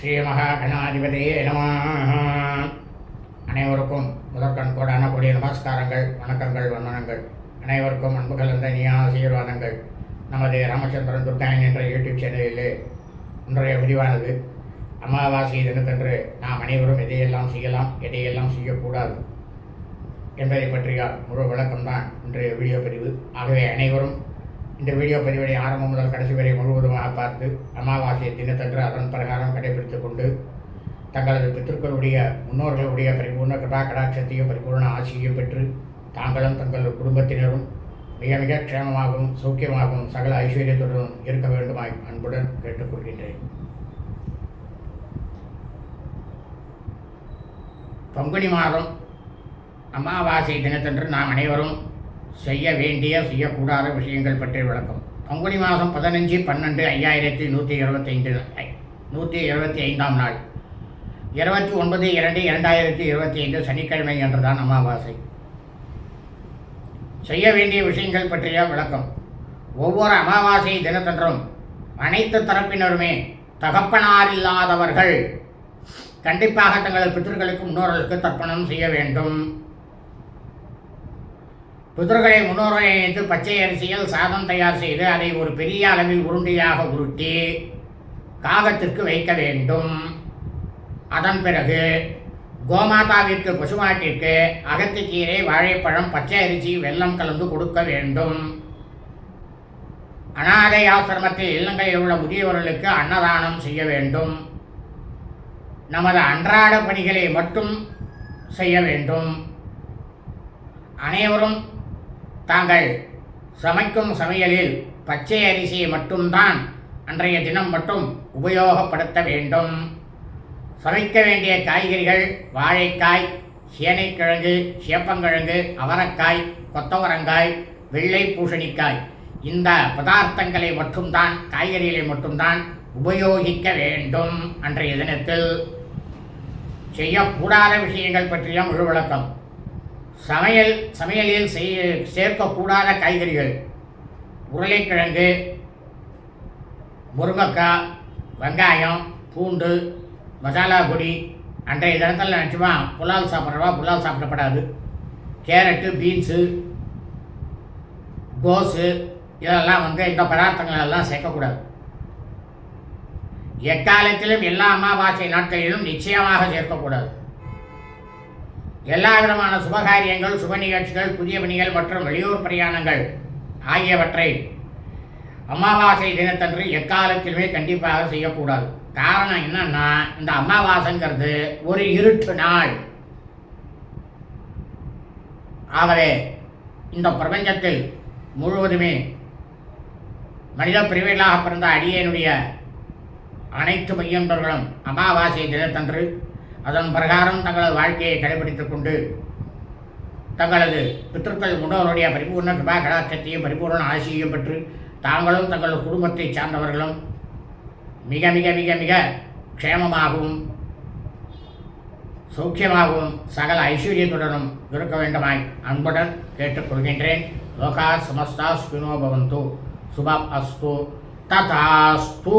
ஸ்ரீமகாகணாதிபதியே நம. அனைவருக்கும் முதற்கண் கோடான கூடிய நமஸ்காரங்கள் வணக்கங்கள் வந்தனங்கள். அனைவருக்கும் அன்பு கலந்த நீ ஆசீர்வாதங்கள். நமது ராமச்சந்திரன் துர்காயன் என்ற யூடியூப் சேனலிலே இன்றைய விரிவானது அமாவாசை தினத்தன்று நாம் அனைவரும் எதையெல்லாம் செய்யலாம் எதையெல்லாம் செய்யக்கூடாது என்பதை பற்றிய முழு விளக்கம்தான் இன்றைய வீடியோ பதிவு. ஆகவே அனைவரும் இந்த வீடியோ பதிவினை ஆரம்பம் முதல் கடைசி வரை முழுவதுமாக பார்த்து அமாவாசை தினத்தன்று அதன் பிரகாரம் கடைபிடித்துக் கொண்டு தங்களது பித்திருக்களுடைய முன்னோர்களுடைய பரிபூர்ண கிருபா கடாட்சத்தையும் பரிபூர்ண ஆசியையும் பெற்று தாங்களும் தங்கள் குடும்பத்தினரும் மிக மிக க்ஷேமமாகவும் சௌக்கியமாகவும் சகல ஐஸ்வர்யத்துடனும் இருக்க வேண்டுமாய் அன்புடன் கேட்டுக்கொள்கின்றேன். பங்குனி மாதம் அமாவாசை தினத்தன்று நாம் அனைவரும் செய்ய வேண்டிய செய்யக்கூடாத விஷயங்கள் பற்றி விளக்கம். பங்குனி மாதம் பதினஞ்சு பன்னெண்டு ஐயாயிரத்தி நூற்றி இருபத்தைந்து நூற்றி இருபத்தி ஐந்தாம் நாள். இருபத்தி ஒன்பது இரண்டு இரண்டாயிரத்தி இருபத்தி ஐந்து சனிக்கிழமை என்றுதான் அமாவாசை. செய்ய வேண்டிய விஷயங்கள் பற்றிய விளக்கம். ஒவ்வொரு அமாவாசை தினத்தன்றும் அனைத்து தரப்பினருமே தகப்பனார் இல்லாதவர்கள் கண்டிப்பாக தங்களது பித்தர்களுக்கு முன்னோர்களுக்கு தர்ப்பணம் செய்ய வேண்டும். பிதர்களை முன்னோர்களை இணைத்து பச்சை அரிசியில் சாதம் தயார் செய்து அதை ஒரு பெரிய அளவில் உருண்டையாக உருட்டி காகத்திற்கு வைக்க வேண்டும். அதன் பிறகு கோமாதாவிற்கு பசுமாட்டிற்கு அகத்திக்கீரை வாழைப்பழம் பச்சை அரிசி வெல்லம் கலந்து கொடுக்க வேண்டும். அனாதை ஆசிரமத்தில் இல்லங்களில் உள்ள முதியவர்களுக்கு அன்னதானம் செய்ய வேண்டும். நமது அன்றாட பணிகளை மட்டும் செய்ய வேண்டும். அனைவரும் தாங்கள் சமைக்கும் சமையலில் பச்சை அரிசியை மட்டும்தான் அன்றைய தினம் மட்டும் உபயோகப்படுத்த வேண்டும். சமைக்க வேண்டிய காய்கறிகள் வாழைக்காய் சேனைக்கிழங்கு சேப்பங்கிழங்கு அவரக்காய் கொத்தவரங்காய் வெள்ளை பூசணிக்காய். இந்த பதார்த்தங்களை மட்டும்தான் காய்கறிகளை மட்டும்தான் உபயோகிக்க வேண்டும் அன்றைய தினத்தில். செய்யக்கூடாத விஷயங்கள் பற்றிய முழு விளக்கம். சமையல் சமையலில் செய்ய சேர்க்கக்கூடாத காய்கறிகள். உருளைக்கிழங்கு முருங்கைக்காய் வெங்காயம் பூண்டு மசாலா பொடி. அன்றைய தினத்தில் நினச்சுமா புலால் சாப்பிட்றவா புலால் சாப்பிடப்படாது. கேரட்டு பீன்ஸு கோஸு இதெல்லாம் வந்து இந்த பதார்த்தங்கள் எல்லாம் சேர்க்கக்கூடாது. எக்காலத்திலும் எல்லா அமாவாசை நாட்களிலும் நிச்சயமாக சேர்க்கக்கூடாது. எல்லா விதமான சுபகாரியங்கள் சுப நிகழ்ச்சிகள் புதிய பணிகள் மற்றும் வெளியூர் பிரயாணங்கள் ஆகியவற்றை அமாவாசை தினத்தன்று எக்காலத்திலுமே கண்டிப்பாக செய்யக்கூடாது. காரணம் என்னன்னா இந்த அமாவாசைங்கிறது ஒரு இருட்டு நாள். ஆகவே இந்த பிரபஞ்சத்தில் முழுவதுமே மனித பிரிவிலாக பிறந்த அடியனுடைய அனைத்து மையன்பர்களும் அமாவாசை தினத்தன்று அதன் பிரகாரம் தங்களது வாழ்க்கையை கடைபிடித்துக் கொண்டு தங்களது பித்திருக்கள் முன்னோருடைய பரிபூர்ண கிருபா கடாட்சத்தையும் பரிபூர்ண ஆசியையும் பெற்று தாங்களும் தங்கள் குடும்பத்தைச் சார்ந்தவர்களும் மிக மிக மிக மிக க்ஷேமமாகவும் சௌக்கியமாகவும் சகல ஐஸ்வர்யத்துடனும் இருக்க வேண்டுமாய் அன்புடன் கேட்டுக்கொள்கின்றேன் லோகா சமஸ்தா ஸ்பினோ பவந்து. சுபம் அஸ்து. ததாஸ்து.